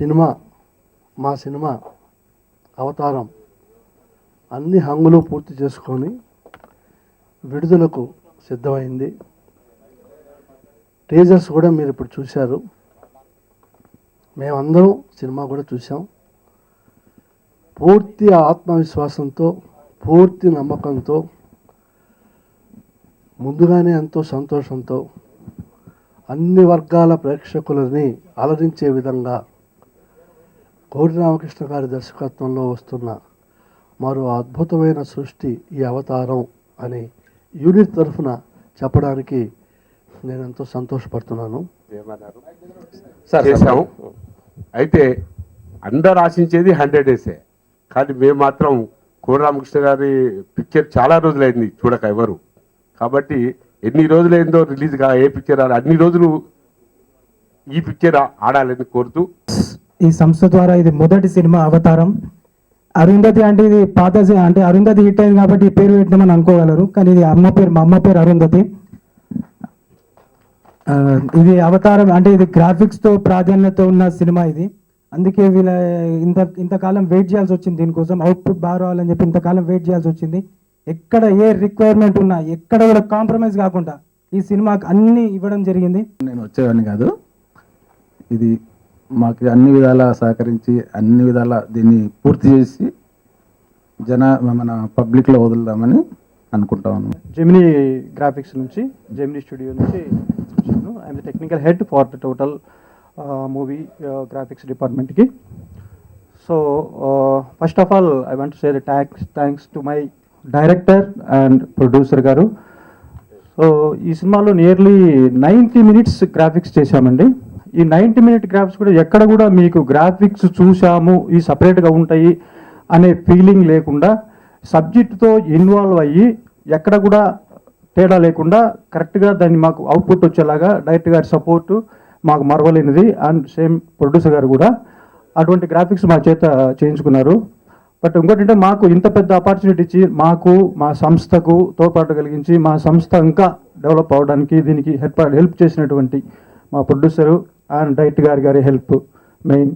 Cinema మా cinema అవతారం అన్ని హంగులు పూర్తి చేసుకొని విడుదలకు సిద్ధమైంది. టీజర్స్ కూడా మీరు ఇప్పుడు చూశారు. మేమందరం సినిమా కూడా చూసాం పూర్తి ఆత్మవిశ్వాసంతో పూర్తి నమ్మకంతో ముందుగానే ఎంతో సంతోషంతో అన్ని వర్గాల ప్రేక్షకులని అలరించే విధంగా కోడి రామకృష్ణ గారి దర్శకత్వంలో వస్తున్న మరో అద్భుతమైన సృష్టి ఈ అవతారం అని యూనిట్ తరఫున చెప్పడానికి నేను ఎంతో సంతోషపడుతున్నాను. ఏమన్నారు సార్ చేశాం అయితే అందరు ఆశించేది హండ్రెడ్ డేసే. కానీ మేము మాత్రం కోన రామకృష్ణ గారి పిక్చర్ చాలా రోజులైంది చూడక ఎవరు. కాబట్టి ఎన్ని రోజులైందో రిలీజ్గా ఏ పిక్చర్ అన్ని రోజులు ఈ పిక్చర్ ఆడాలని కోరుతూ ఈ సంస్థ ద్వారా ఇది మొదటి సినిమా అవతారం. అరుంధతి అంటే ఇది పాత అంటే అరుంధతి హిట్ అయింది కాబట్టి ఈ పేరు పెట్టినామని అనుకోగలరు కానీ ఇది అమ్మ పేరు మా అమ్మ పేరు అరుంధతి. ఇది అవతారం అంటే ఇది గ్రాఫిక్స్తో ప్రాధాన్యత ఉన్న సినిమా ఇది. అందుకే వీళ్ళ ఇంత ఇంతకాలం వెయిట్ చేయాల్సి వచ్చింది దీనికోసం అవుట్పుట్ బాగా రావాలని చెప్పి ఇంతకాలం వెయిట్ చేయాల్సి వచ్చింది. ఎక్కడ ఏ రిక్వైర్మెంట్ ఉన్నా ఎక్కడ కూడా కాంప్రమైజ్ కాకుండా ఈ సినిమాకి అన్ని ఇవ్వడం జరిగింది. నేను వచ్చేవాడిని కాదు. ఇది మాకు అన్ని విధాలా సహకరించి అన్ని విధాలా దీన్ని పూర్తి చేసి జన మన పబ్లిక్లో వదులుదామని అనుకుంటా ఉన్నాం. జెమినీ గ్రాఫిక్స్ నుంచి జెమినీ స్టూడియో నుంచి I'm the technical head for the total movie graphics డిపార్ట్మెంట్కి so first of all I want say the thanks thanks to my director and producer garu. So ఈ సినిమాలో నియర్లీ నైంటీ మినిట్స్ గ్రాఫిక్స్ చేశామండి. ఈ ninety minute graphs కూడా ఎక్కడ కూడా మీకు graphics చూసాము ఈ సపరేట్గా ఉంటాయి అనే ఫీలింగ్ లేకుండా సబ్జెక్టుతో ఇన్వాల్వ్ అయ్యి ఎక్కడ కూడా తేడా లేకుండా కరెక్ట్గా దాన్ని మాకు అవుట్పుట్ వచ్చేలాగా డైరెక్టర్ గారి సపోర్టు మాకు మరవలేనిది. అండ్ సేమ్ ప్రొడ్యూసర్ గారు కూడా అటువంటి గ్రాఫిక్స్ మా చేత చేయించుకున్నారు. బట్ ఇంకోటి అంటే మాకు ఇంత పెద్ద ఆపర్చునిటీ ఇచ్చి మాకు మా సంస్థకు తోడ్పాటు కలిగించి మా సంస్థ ఇంకా డెవలప్ అవడానికి దీనికి హెల్ప్ హెల్ప్ చేసినటువంటి మా ప్రొడ్యూసరు అండ్ డైట్ గారి గారి హెల్ప్ మెయిన్